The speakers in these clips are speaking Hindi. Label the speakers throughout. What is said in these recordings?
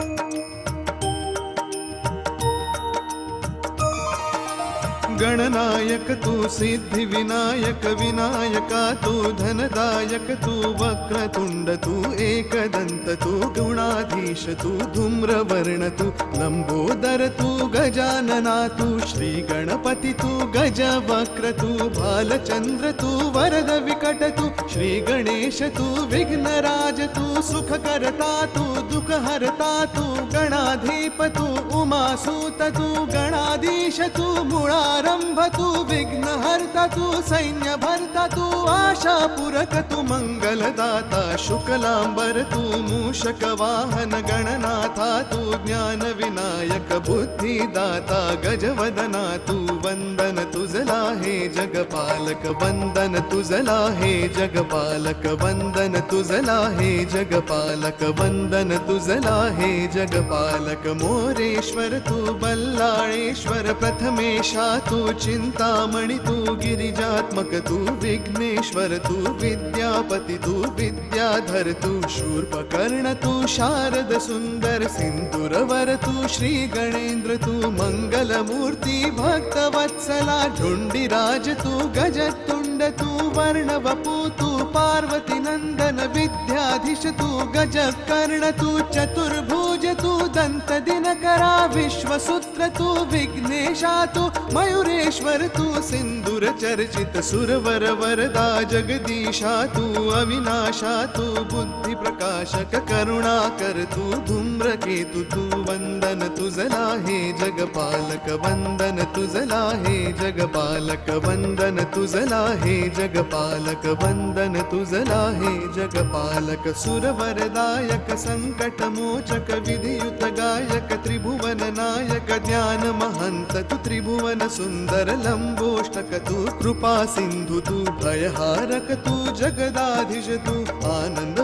Speaker 1: Thank you. गणनायक तू सिद्धी विनायक विनायका तू धनदायक, तू वक्रतुंड, तू एकदंत, तू गुणाधीश, तू धूम्रवर्ण, तू लंबोदर, तू गजानना, तू श्री गणपती तू गज वक्र तू भालचंद्र तू वरद विकट, तू श्री गणेश तू विघ्नराज, तू सुख करता तू दुःख हरता तू गणाधीप, तू उमासूत, तू गणाधीश, तू मुळारंभ तू विघ्न हरता तू सैन्य भरता तू आशा पुरक तू मंगलदाता शुक्लांबर तू मूषक वाहन गणनाथा तू ज्ञान विनायक बुद्धिदाता गजवदना तू वंदन तुझला हे जगपालक वंदन तुझला हे जगपालक वंदन तुझला हे जगपालक वंदन तुझला हे जगपालक, मोरेश्वर तू, बल्लाळेश्वर प्रथमेशा तू चिंतामणि तू गिरिजात्मक, तू विघ्नेश्वर, तू विद्यापति, तू विद्याधर, तू शूर्पकर्ण, तू शारद सुंदर सिंदूरवर तू श्री गणेंद्र तू मंगलमूर्ती, भक्तवत्सला ढुंडिराज तू गजतुंड तू वर्णवपू, तू पार्वती नंदन विद्याधीश तू गज कर्ण, तू चतुर्भुज, तू दंत दिनकरा, विश्वसूत्र, तू विघ्नेशा, तू मयूरेश्वर, तू सिंदूर चर्चित सुरवर वरदा जगदीशा, तू अविनाशा, तू बुद्धी प्रकाशक करुणाकर तू धूम्रकेतु, तू वंदन तुझला हे जगपालक, वंदन तुझला हे जगपालक, वंदन तुझला हे जगपालक, वंदन तुझला हे जगपालक, सुरवरदायक, संकट मोचक, विधियुत गायक, त्रिभुवन नायक, ज्ञान महंत, तू त्रिभुवन सुंदर लंबोष्टक तू कृपा सिंधु तू भयहारक तू जगदाधीश तू आनंद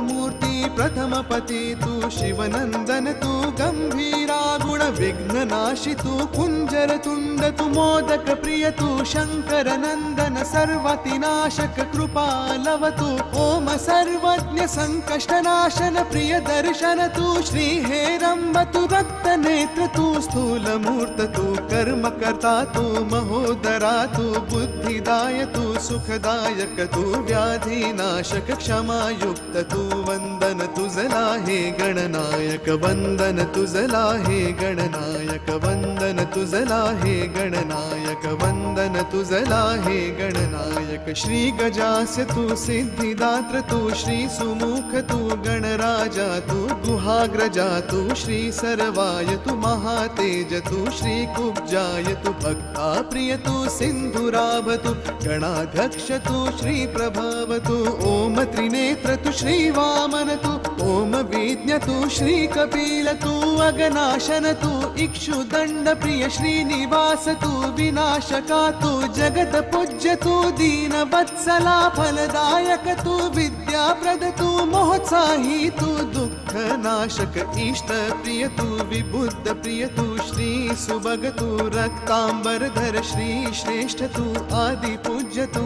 Speaker 1: मूर्ती प्रथम पती तू शिवनंदन तू गंभीरा गुण विघ्न नाशी तू कुंजर तुंड, तू मोदक प्रिय, तू शंकर नंदन, सर्वति नाशक, कृपालव, तू ओम सर्वज्ञ, संकष्ट नाशन, प्रिय दर्शन, तू श्री हेरंब तू रक्त नेत्र, तू स्थूल मूर्त, तू कर्म करता तू महोदरा, तू बुद्धिदाय तू सुखदायक, तू व्याधी नाशक, क्षमायुक्त, तू तुझला हे गणनायक, वंदन तुझला हे गणनायक, वंदन तुझला हे गणनायक, वंदन तुझला हे गणनायक. श्री गजास्य तू सिद्धिदात्र, तू श्री सुमुख, तू गणराजा, तू गुहाग्रजा, तू श्री सर्वाय, तू महातेज, तू श्री कुब्जाय, तू भक्ता प्रिय तू सिंधुराभ तू गणाध्यक्ष, तू श्री प्रभव, तू ओम त्रिनेत्र, तू श्री वामन, तू ओम तू, श्री कपिल तू, अगनाशन तू इक्षुदंड प्रिय, श्रीनिवास तू, विनाशका तू, जगत पूज्य तू, दीन वत्सला फलदायक तू, विद्याप्रद तू मोत्साही तू दुःख नाशक इष्ट प्रिय तू, विबुद्ध प्रिय तू, श्री सुभग तू रक्तांबर धर श्री श्रेष्ठ तू, आदि पूज्य तू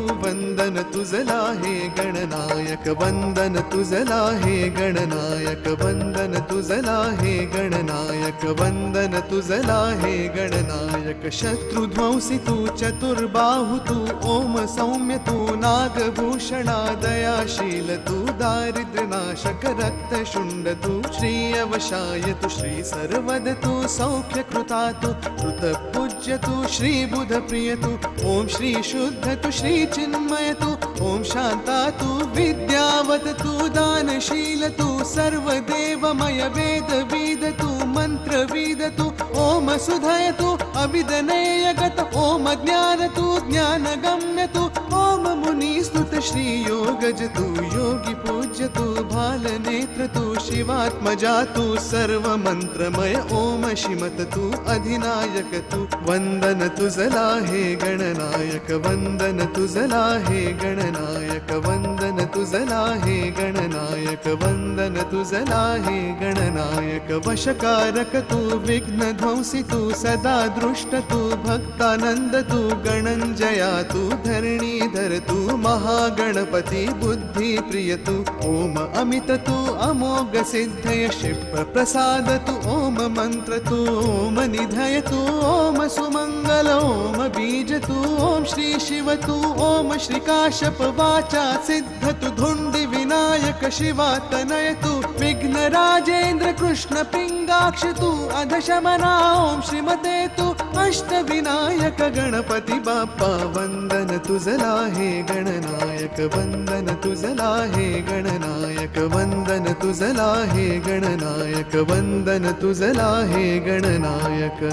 Speaker 1: वंदन तुझला हे गणनायक, वंदन तुझला हे गणनायक, वंदन तुझला हे गणनायक, वंदन तुझला हे गणनायक। शत्रुध्वंसी तू, चतुर्बाहु तू, ओम सौम्य तू, नागभूषणा दयाशील तू दारिद्र्य नाशक रक्त शुंड तू, श्री अवशाय तू, श्री सर्वद तू सौख्य कृता तू पूज्य तू, श्री बुध प्रिय तू, ओम श्री शुद्ध तू, श्री चिन्मय तू, ओम शांता तू, विद्यावत तू, दानशील तू सर्व देवमय वेद वेद तू मंत्र वेद तू, ओम सुधय तू अविदनेय गत ओम ज्ञान तू ज्ञान गम्य तू, ओम मुनी स्तुत योगज तू योगी पूज्य तू भाल नेत्र तू शिवात्मजा तू सर्व मंत्रमय ओम शिमत तू अधिनायक तू वंदन तुझला हे गणनायक वंदन तुझला हे गणनायक वंदन तुझला हे गणनायक गणनायक वंदन तुझला हे गणनायक वशकारक तू विघ्न ध्वंसी तू सदा दृष्ट तू भक्तानंद तू गणंजया तू धरणीधर तू महागणपती बुद्धी प्रिय तू, ओम अमित तू, अमोघ सिद्धय, शिव प्रसाद तू, ओम मंत्र तू, ओम निधय तू, ओम सुमंगल, ओम बीज तू, ओम श्री शिव तू, ओम श्रीकाशप वाचा, सिद्ध तु धुण्डि विनायक शिवा तनय तु गणनायक गणपती बाप्पा वंदन तुझला हे गणनायक वंदन तुझला हे गणनायक वंदन तुझला हे गणनायक वंदन तुझला हे गणनायक.